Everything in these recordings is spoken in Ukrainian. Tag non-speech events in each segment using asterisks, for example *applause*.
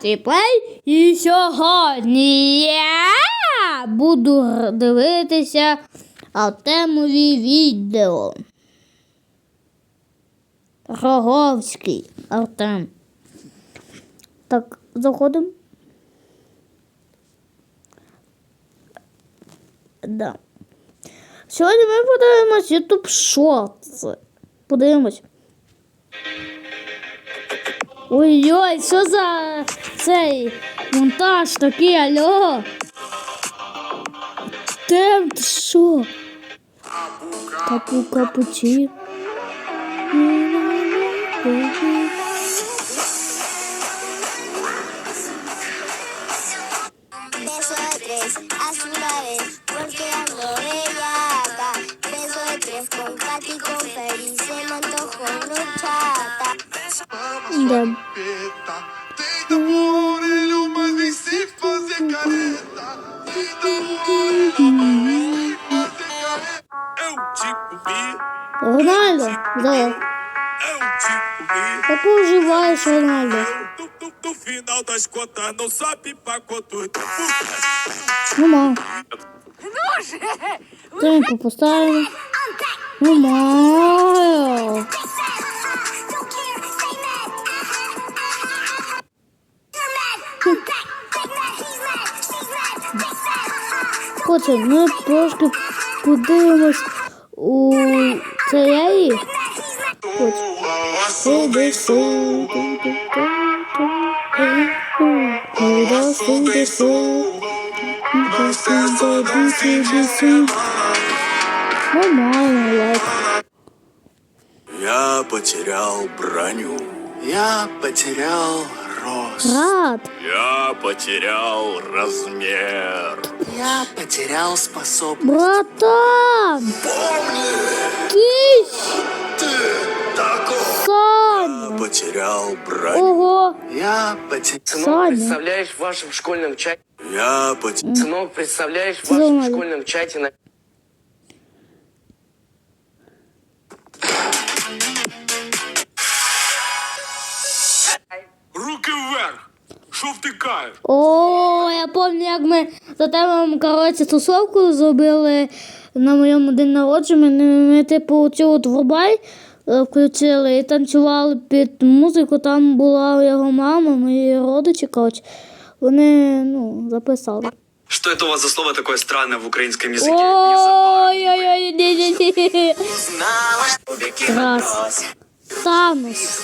Плей. І сьогодні я буду дивитися Артемові відео. Роговський Артем. Так, заходимо. Да. Сьогодні ми подивимось YouTube Shorts. Подивимось. Ой-ой, що за цей монтаж такий, алло? Тем, ти що? Капу капучі. Beso Як поживаєш, Рональдо? No, final das contas, não sabe pra quanto. Нема. Темпо поставимо. Нема. Хоче, ми трошки подивимось у цієї. Хоч. Сиди, сиди, сиди, сиди, сиди. Нормально, лайк. Я потерял броню. Я потерял рост. Рад. Я потерял размер. Я потерял способность. Братан! Кись! Потерял броню. Ого! Я потерял. Сынок, Саня. представляешь, в вашем школьном чате... Я потерял. Сынок, представляешь, в вашем школьном чате... на- Руки вверх. Що втикаєш? О, я пам'ятаю, як ми за тебе, коротше, тусовку зробили на моєму день народження. Ми, ми типу, цю от врубай включили і танцювали під музику. Там була його мама, мої родичі, коротше. Вони ну, записали. Что это у вас за слово такое странное в украинском языке? Не забыл. Ой-ой-ой, ні-ні-ні. Раз. Танос.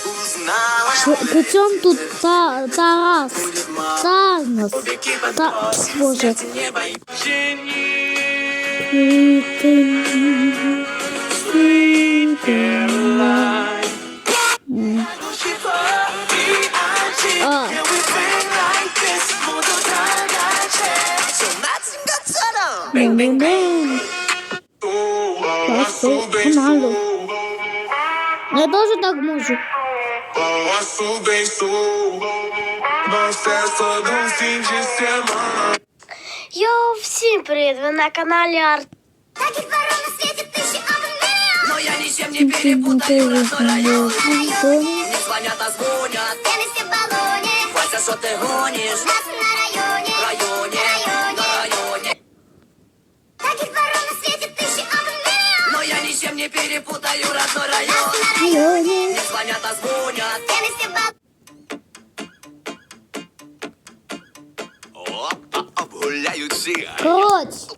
При- Причому тут та, Тарас? Танос. Та... Боже. М. Sou. Você só não se de semana. Йоу, всім привіт! Ви на каналі Арт. Так і на світі тисячі Но я ничем не перепутаю родной район Не звонят, а звонят Я не всі балоні, Вася, что ты гонишь? нас на районі. В районе, не перепутаю родной район Не звонят, а звонят всі Коротше,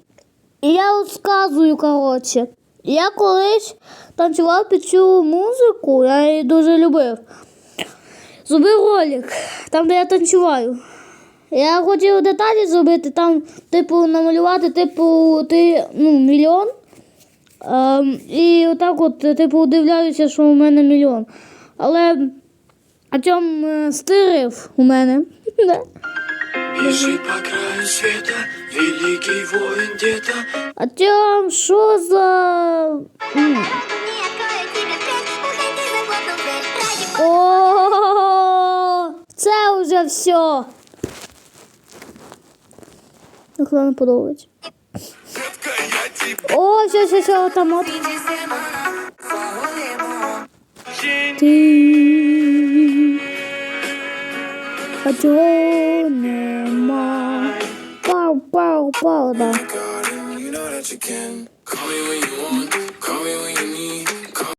я розказую, коротше. Я колись танцював під цю музику, я її дуже любив. Зробив ролик, там, де я танцюваю. Я хотів деталі зробити, там, типу, намалювати, типу, ти, ну, мільйон. Ем, і отак от, типу, удивляюся, що у мене мільйон. Але Артем е, стирив у мене. *laughs* Бежит по краю света великий воин где-то. Артем, що за. О, це вже все. Як вам подобається. О, все, все, все, там от. Ти. а чого нема. Пау, пау, пау, да. You know that you can. Call me when you want, call me when you need. Call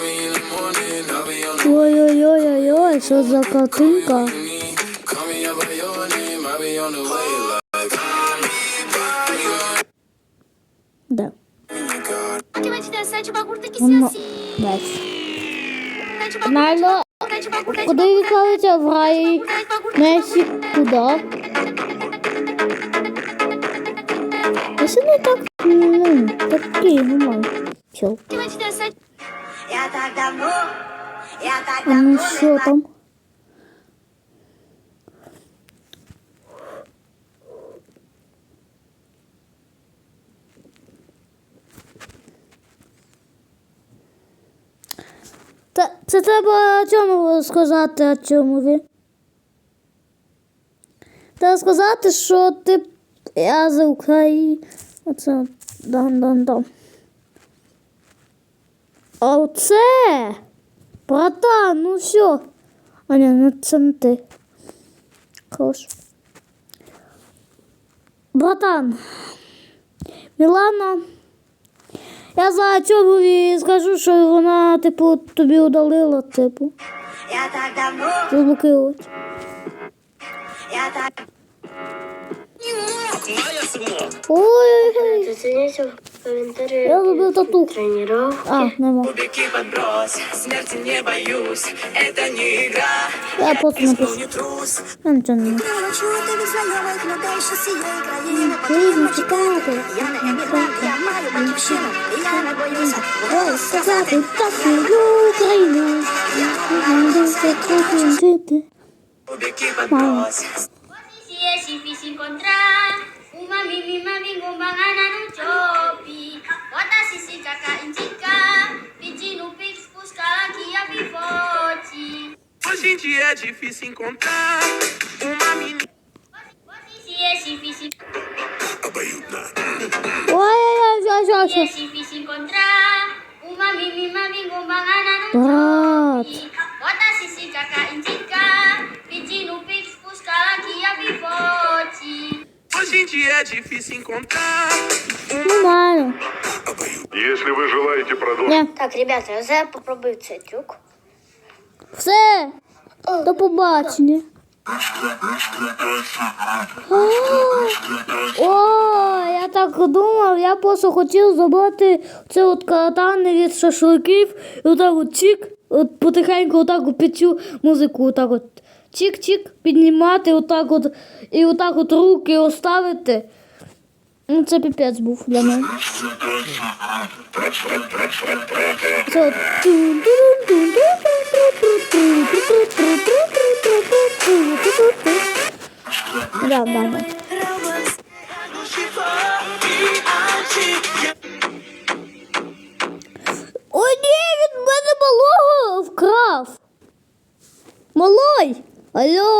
me in the morning, I'll be on the Ой-ой-ой-ой-ой, що за картинка? need. Call me out by your name, I'll be on the way. Да. Воно десь. Dançante, куди відправиться в рай? Несі куди? Якщо не так, ну, такий. Ultimamente dançante. Я так давно, я так А ну давно що там? Та, це треба чому сказати, ви? Треба сказати, що ти я з України. Оце дан-дан-дан. А оце. Братан, ну все. А ні, ну це не ти. Хорош. Братан. Мілана. Я за і скажу, що вона, типу, тобі удалила, типу. Я так давно, Заблокировать. я так. Ой, Зацените я зробив тату. тренировок. А, нема. Кубики подброс, смерти не боюсь, это не игра, Я просто напишу. не трус. Я нічого не країни Потрібно чекати. Я не емігрант, я маю батьківщину, я не боюся. Ой, сказати так люблю Україну. Я буду все трохи жити. Кубики подброс, Si é difícil encontrar uma mimima bingombangana no Hoje é difícil encontrar uma menina. Se é difícil, Ой, é difícil encontrar uma mimima bingombangana no Брат. chope. Bota sisi caca indica, pedindo pix pros caras que a pivote. Hoje em dia é difícil encontrar Нормально. Если вы желаете продолжить... Так, ребята, я попробую цей трюк. Все. До побачення. О, я так думав, я просто хотів забрати це от катани від шашликів і отак от чик, от потихеньку отак от під цю музику, отак от чик-чик, піднімати, отак от, і отак от руки оставити. Ну, це піпець був для мене. Це от Да, да, да. Ой, ні, він мене малого вкрав. Малой! Алло!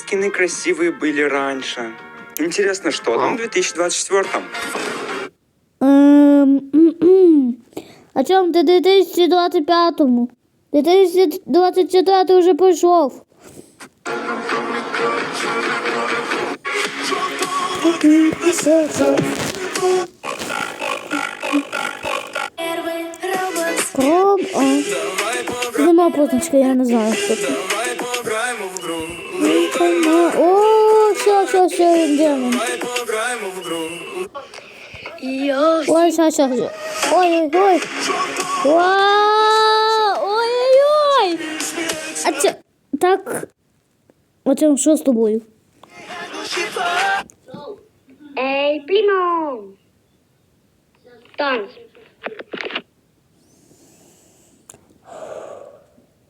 Скины красивые были раньше. Интересно, что там в 2024 ем, м-м. А чому ти 2025-му? 2024 вже пройшов. Кром, а. Нема позначки, я не знаю, хто це. Нема. О, все, все, все, він демон. давай поиграем в игру. Ой, сейчас, сейчас. Ой, ой, ой. Вау! Ой, ой, ой. А це... Так... Оце що з тобою? Эй, примо! Танц.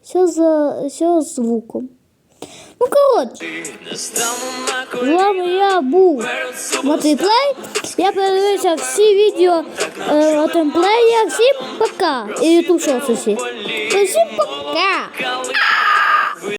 Що за... Що з звуком? Ну, коротше. З вами я був Матвіплей. Я передивився всі відео е, Матвіплея. Всім пока. І ютуб шоу всі. Всім пока.